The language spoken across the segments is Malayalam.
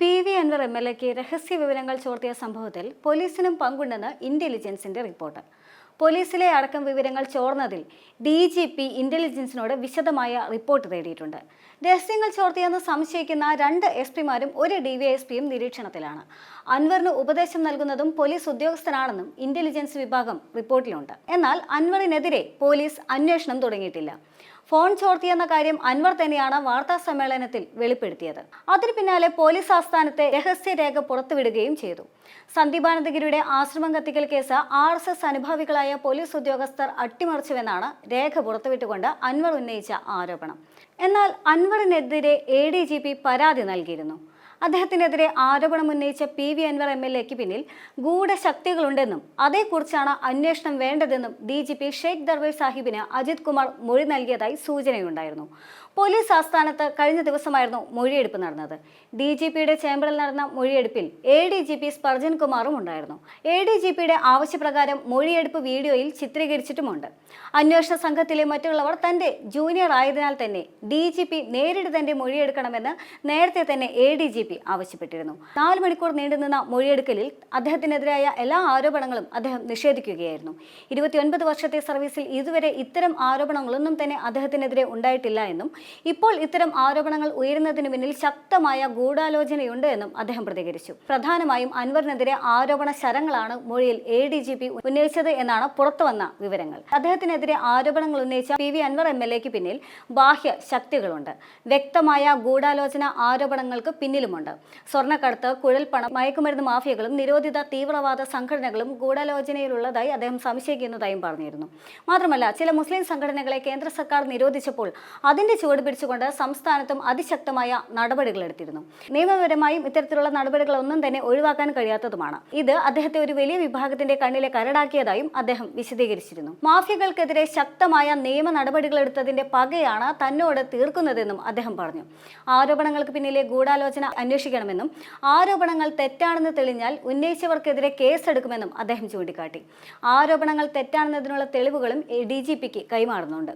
P V Anvar M L എക്ക് രഹസ്യ വിവരങ്ങൾ ചോർത്തിയ സംഭവത്തിൽ പോലീസിനും പങ്കുണ്ടെന്ന് ഇന്റലിജൻസിന്റെ റിപ്പോർട്ട്. പോലീസിലെ അടക്കം വിവരങ്ങൾ ചോർന്നതിൽ ഡി ജി പി ഇന്റലിജൻസിനോട് വിശദമായ റിപ്പോർട്ട് തേടിയിട്ടുണ്ട്. രഹസ്യങ്ങൾ ചോർത്തിയെന്ന് സംശയിക്കുന്ന രണ്ട് എസ് പിമാരും ഒരു ഡി വി എസ് പിയും നിരീക്ഷണത്തിലാണ്. അൻവറിന് ഉപദേശം നൽകുന്നതും പോലീസ് ഉദ്യോഗസ്ഥനാണെന്നും ഇന്റലിജൻസ് വിഭാഗം റിപ്പോർട്ടിലുണ്ട്. എന്നാൽ അൻവറിനെതിരെ പോലീസ് അന്വേഷണം തുടങ്ങിയിട്ടില്ല. ഫോൺ ചോർത്തിയെന്ന കാര്യം അൻവർ തന്നെയാണ് വാർത്താ സമ്മേളനത്തിൽ വെളിപ്പെടുത്തിയത്. അതിന് പിന്നാലെ പോലീസ് ആസ്ഥാനത്തെ രഹസ്യരേഖ പുറത്തുവിടുകയും ചെയ്തു. സന്ദീപാനന്ദഗിരിയുടെ ആശ്രമം കത്തിക്കൽ കേസ് ആർ എസ് എസ് അനുഭാവികളായ പോലീസ് ഉദ്യോഗസ്ഥർ അട്ടിമറിച്ചുവെന്നാണ് രേഖ പുറത്തുവിട്ടുകൊണ്ട് അൻവർ ഉന്നയിച്ച ആരോപണം. എന്നാൽ അൻവറിനെതിരെ എ ഡി ജി പി പരാതി നൽകിയിരുന്നു. അദ്ദേഹത്തിനെതിരെ ആരോപണം ഉന്നയിച്ച P V Anvar M L എക്ക് പിന്നിൽ ഗൂഢശക്തികളുണ്ടെന്നും അതേക്കുറിച്ചാണ് അന്വേഷണം വേണ്ടതെന്നും D G P Sheikh Darvesh സാഹിബിന് Ajith Kumar മൊഴി നൽകിയതായി സൂചനയുണ്ടായിരുന്നു. പോലീസ് ആസ്ഥാനത്ത് കഴിഞ്ഞ ദിവസമായിരുന്നു മൊഴിയെടുപ്പ് നടന്നത്. ഡി ജി പിയുടെ ചേംബറിൽ നടന്ന മൊഴിയെടുപ്പിൽ A D G P Sparjan കുമാറും ഉണ്ടായിരുന്നു. എ ഡി ജി പിയുടെ ആവശ്യപ്രകാരം മൊഴിയെടുപ്പ് വീഡിയോയിൽ ചിത്രീകരിച്ചിട്ടുമുണ്ട്. അന്വേഷണ സംഘത്തിലെ മറ്റുള്ളവർ തന്റെ ജൂനിയർ ആയതിനാൽ തന്നെ ഡി ജി പി നേരിട്ട് തന്റെ മൊഴിയെടുക്കണമെന്ന് നേരത്തെ തന്നെ എ ഡി ജി പി ആവശ്യപ്പെട്ടിരുന്നു. നാല് മണിക്കൂർ നീണ്ടുനിന്ന മൊഴിയെടുക്കലിൽ അദ്ദേഹത്തിനെതിരായ എല്ലാ ആരോപണങ്ങളും അദ്ദേഹം നിഷേധിക്കുകയായിരുന്നു. ഇരുപത്തിയൊൻപത് വർഷത്തെ സർവീസിൽ ഇതുവരെ ഇത്തരം ആരോപണങ്ങളൊന്നും തന്നെ അദ്ദേഹത്തിനെതിരെ ഉണ്ടായിട്ടില്ല എന്നും ഇപ്പോൾ ഇത്തരം ആരോപണങ്ങൾ ഉയരുന്നതിന് പിന്നിൽ ശക്തമായ ഗൂഢാലോചനയുണ്ട് എന്നും അദ്ദേഹം പ്രതികരിച്ചു. പ്രധാനമായും അൻവറിനെതിരെ ആരോപണ ശരങ്ങളാണ് മൊഴിയിൽ എ ഡി ജി പി ഉന്നയിച്ചത് എന്നാണ് പുറത്തുവന്ന വിവരങ്ങൾ. അദ്ദേഹത്തിനെതിരെ ആരോപണങ്ങൾ ഉന്നയിച്ച P V Anvar M L എക്ക് പിന്നിൽ ബാഹ്യ ശക്തികളുണ്ട്. വ്യക്തമായ ഗൂഢാലോചന ആരോപണങ്ങൾക്ക് പിന്നിലുമുണ്ട്. സ്വർണക്കടത്ത് കുഴൽപ്പണം മയക്കുമരുന്ന് മാഫിയകളും നിരോധിത തീവ്രവാദ സംഘടനകളും ഗൂഢാലോചനയിലുള്ളതായി അദ്ദേഹം സംശയിക്കുന്നതായും പറഞ്ഞിരുന്നു. മാത്രമല്ല ചില മുസ്ലിം സംഘടനകളെ കേന്ദ്ര സർക്കാർ നിരോധിച്ചപ്പോൾ അതിന്റെ ചുവട് പിടിച്ചുകൊണ്ട് സംസ്ഥാനത്തും അതിശക്തമായ നടപടികൾ എടുത്തിരുന്നു. നിയമപരമായും ഇത്തരത്തിലുള്ള നടപടികളൊന്നും തന്നെ ഒഴിവാക്കാൻ കഴിയാത്തതുമാണ്. ഇത് അദ്ദേഹത്തെ ഒരു വലിയ വിഭാഗത്തിന്റെ കണ്ണിലെ കരടാക്കിയതായും അദ്ദേഹം വിശദീകരിച്ചിരുന്നു. മാഫിയകൾക്കെതിരെ ശക്തമായ നിയമ നടപടികൾ എടുത്തതിന്റെ പകയാണ് തന്നോട് തീർക്കുന്നതെന്നും അദ്ദേഹം പറഞ്ഞു. ആരോപണങ്ങൾക്ക് പിന്നിലെ ഗൂഢാലോചന അന്വേഷിക്കണമെന്നും ആരോപണങ്ങൾ തെറ്റാണെന്ന് തെളിഞ്ഞാൽ ഉന്നയിച്ചവർക്കെതിരെ കേസെടുക്കുമെന്നും അദ്ദേഹം ചൂണ്ടിക്കാട്ടി. ആരോപണങ്ങൾ തെറ്റാണെന്നതിനുള്ള തെളിവുകളും ഡി ജി പിക്ക് കൈമാറുന്നുണ്ട്.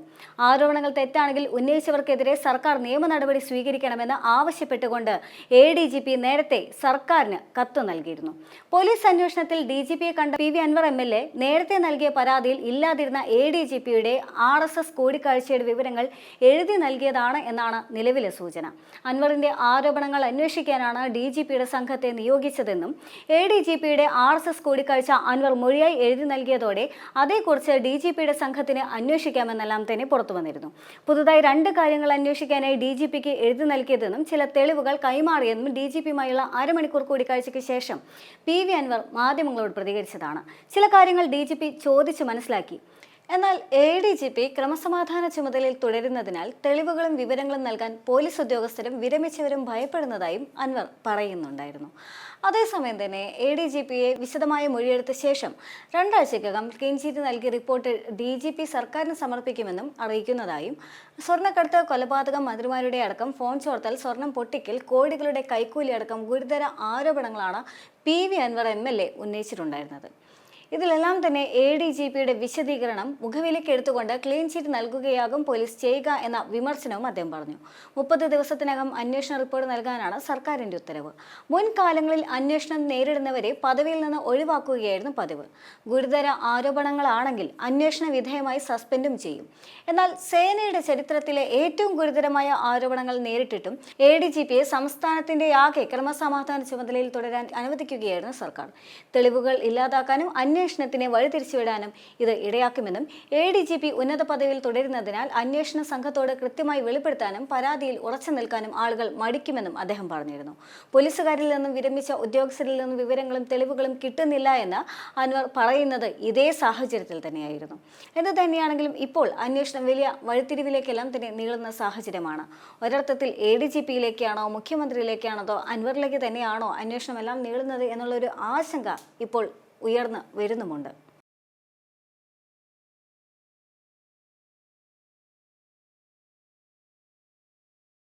ആരോപണങ്ങൾ തെറ്റാണെങ്കിൽ ഉന്നയിച്ചവർക്കെതിരെ സർക്കാർ നിയമ നടപടി സ്വീകരിക്കണമെന്ന് ആവശ്യപ്പെട്ടുകൊണ്ട് എ ഡി ജി പി നേരത്തെ സർക്കാരിന് കത്ത് നൽകിയിരുന്നു. പോലീസ് അന്വേഷണത്തിൽ ഡി ജി പിയെ കണ്ട P V Anvar M L A നേരത്തെ നൽകിയ പരാതിയിൽ ഇല്ലാതിരുന്ന എ ഡി ജി പിയുടെ ആർ എസ് എസ് കൂടിക്കാഴ്ചയുടെ വിവരങ്ങൾ എഴുതി നൽകിയതാണ് എന്നാണ് നിലവിലെ സൂചന. അൻവറിന്റെ ആരോപണങ്ങൾ അന്വേഷിക്കാനാണ് ഡി ജി പിയുടെ സംഘത്തെ നിയോഗിച്ചതെന്നും എ ഡി ജി പിയുടെ ആർ എസ് എസ് കൂടിക്കാഴ്ച അൻവർ മൊഴിയായി എഴുതി നൽകിയതോടെ അതേക്കുറിച്ച് ഡി ജി പിയുടെ സംഘത്തിന് അന്വേഷിക്കാമെന്നെല്ലാം തന്നെ പുറത്തു വന്നിരുന്നു പുതുതായി രണ്ട് കാര്യങ്ങൾ അന്വേഷിക്കാനായി ഡി ജി പിക്ക് എഴുതി നൽകിയതെന്നും ചില തെളിവുകൾ കൈമാറിയെന്നും ഡി ജി പിയുമായുള്ള അരമണിക്കൂർ കൂടിക്കാഴ്ചയ്ക്ക് ശേഷം പി വി അൻവർ മാധ്യമങ്ങളോട് പ്രതികരിച്ചതാണ്. ചില കാര്യങ്ങൾ ഡി ജി പി ചോദിച്ച് മനസ്സിലാക്കി. എന്നാൽ എ ഡി ജി പി ക്രമസമാധാന ചുമതലയിൽ തുടരുന്നതിനാൽ തെളിവുകളും വിവരങ്ങളും നൽകാൻ പോലീസ് ഉദ്യോഗസ്ഥരും വിരമിച്ചവരും ഭയപ്പെടുന്നതായും അൻവർ പറയുന്നുണ്ടായിരുന്നു. അതേസമയം തന്നെ എ ഡി ജി പിയെ വിശദമായ മൊഴിയെടുത്ത ശേഷം രണ്ടാഴ്ചക്കകം ക്ലീൻ നൽകിയ റിപ്പോർട്ട് ഡി ജി പി സർക്കാരിന് സമർപ്പിക്കുമെന്നും അറിയിക്കുന്നതായും സ്വർണക്കടത്ത് കൊലപാതക മന്ത്രിമാരുടെ അടക്കം ഫോൺ ചോർത്തൽ സ്വർണം പൊട്ടിക്കൽ കോടികളുടെ കൈക്കൂലി അടക്കം ഗുരുതര ആരോപണങ്ങളാണ് P V Anvar M L A ഉന്നയിച്ചിട്ടുണ്ടായിരുന്നത്. ഇതിലെല്ലാം തന്നെ എ ഡി ജി പിയുടെ വിശദീകരണം മുഖവിലയ്ക്ക് എടുത്തുകൊണ്ട് ക്ലീൻ ചീറ്റ് നൽകുകയാകും പോലീസ് ചെയ്യുക എന്ന വിമർശനവും അദ്ദേഹം പറഞ്ഞു. മുപ്പത് ദിവസത്തിനകം അന്വേഷണ റിപ്പോർട്ട് നൽകാനാണ് സർക്കാരിന്റെ ഉത്തരവ്. മുൻകാലങ്ങളിൽ അന്വേഷണം നേരിടുന്നവരെ പദവിയിൽ നിന്ന് ഒഴിവാക്കുകയായിരുന്നു പതിവ്. ഗുരുതര ആരോപണങ്ങളാണെങ്കിൽ അന്വേഷണ വിധേയമായി സസ്പെൻഡും ചെയ്യും. എന്നാൽ സേനയുടെ ചരിത്രത്തിലെ ഏറ്റവും ഗുരുതരമായ ആരോപണങ്ങൾ നേരിട്ടിട്ടും എ ഡി ജി പിയെ സംസ്ഥാനത്തിന്റെ ആകെ ക്രമസമാധാന ചുമതലയിൽ തുടരാൻ അനുവദിക്കുകയായിരുന്നു സർക്കാർ. തെളിവുകൾ ഇല്ലാതാക്കാനും അന്വേഷണത്തിനെ വഴിതിരിച്ചുവിടാനും ഇത് ഇടയാക്കുമെന്നും എ ഡി ജി പി ഉന്നത പദവിയിൽ തുടരുന്നതിനാൽ അന്വേഷണ സംഘത്തോട് കൃത്യമായി വെളിപ്പെടുത്താനും പരാതിയിൽ ഉറച്ചു നിൽക്കാനും ആളുകൾ മടിക്കുമെന്നും അദ്ദേഹം പറഞ്ഞിരുന്നു. പോലീസുകാരിൽ നിന്നും വിരമിച്ച ഉദ്യോഗസ്ഥരിൽ നിന്നും വിവരങ്ങളും തെളിവുകളും കിട്ടുന്നില്ല എന്ന് അൻവർ പറയുന്നത് ഇതേ സാഹചര്യത്തിൽ തന്നെയായിരുന്നു. എന്ത് തന്നെയാണെങ്കിലും ഇപ്പോൾ അന്വേഷണം വലിയ വഴിത്തിരിവിലേക്കെല്ലാം തന്നെ നീളുന്ന സാഹചര്യമാണ്. ഒരർത്ഥത്തിൽ എ ഡി ജി പിയിലേക്കാണോ മുഖ്യമന്ത്രിയിലേക്കാണോ അൻവറിലേക്ക് തന്നെയാണോ അന്വേഷണം എല്ലാം നീളുന്നത് എന്നുള്ളൊരു ആശങ്ക ഇപ്പോൾ ഉയർന്നു വരുന്നുമുണ്ട്.